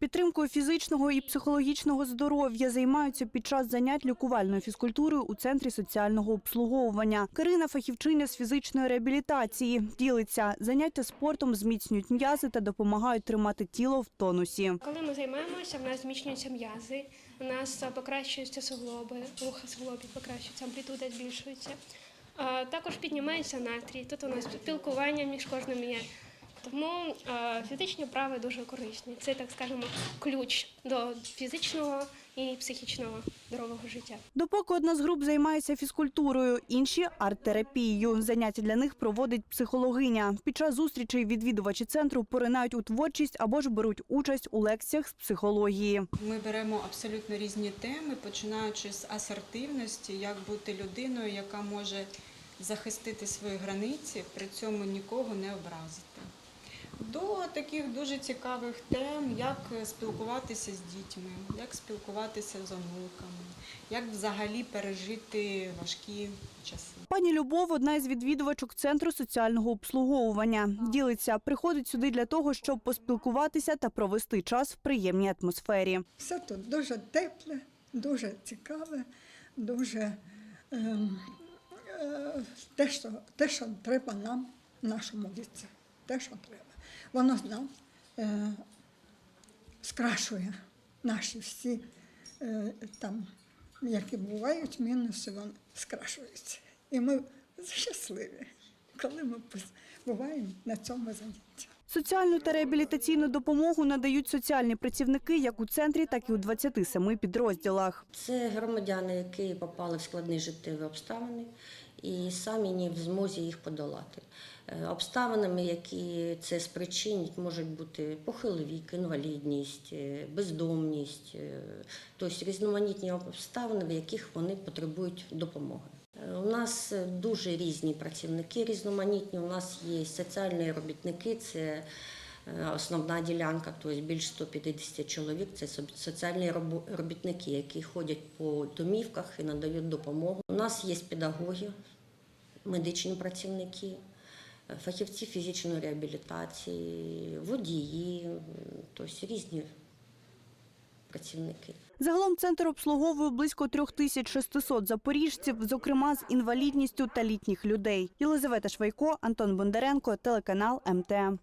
Підтримкою фізичного і психологічного здоров'я займаються під час занять лікувальною фізкультурою у центрі соціального обслуговування. Карина фахівчиня з фізичної реабілітації. Ділиться заняття спортом зміцнюють м'язи та допомагають тримати тіло в тонусі. Коли ми займаємося, в нас зміцнюються м'язи, у нас покращуються суглоби, рух суглобів покращується, амплітуда збільшується. Також піднімається настрій. Тут у нас спілкування між кожним є. Тому е, фізичні вправи дуже корисні. Це, так скажемо, ключ до фізичного і психічного здорового життя. Допоки одна з груп займається фізкультурою, інші арт-терапією. Заняття для них проводить психологиня. Під час зустрічей відвідувачі центру поринають у творчість або ж беруть участь у лекціях з психології. Ми беремо абсолютно різні теми, починаючи з асертивності, як бути людиною, яка може захистити свої границі, при цьому нікого не образити. До таких дуже цікавих тем, як спілкуватися з дітьми, як спілкуватися з онуками, як взагалі пережити важкі часи. Пані Любов одна із відвідувачок центру соціального обслуговування. Ділиться, приходить сюди для того, щоб поспілкуватися та провести час в приємній атмосфері. Все тут дуже тепле, дуже цікаве, дуже ем, е, те, що, те, що треба нам нашому віці. Те, що треба. Воно нам е, скрашує наші всі е, там, які бувають мінуси, вони скрашуються. І ми щасливі, коли ми буваємо на цьому занятті. Соціальну та реабілітаційну допомогу надають соціальні працівники як у центрі, так і у 27 підрозділах. Це громадяни, які попали в складні життєві обставини і самі не в змозі їх подолати. Е, Обставинами, які це спричинять, можуть бути похилий вік, інвалідність, е, бездомність, тобто різноманітні обставини, в яких вони потребують допомоги. У нас дуже різні працівники, різноманітні. У нас є соціальні робітники, це основна ділянка, тобто більше 150 чоловік. Це со- соціальні робітники, які ходять по домівках і надають допомогу. У нас є педагоги, медичні працівники, е, фахівці фізичної реабілітації, водії, тобто різні працівники. Загалом центр обслуговує близько 3600 запоріжців, зокрема з інвалідністю та літніх людей. Єлизавета Швайко, Антон Бондаренко, телеканал МТМ.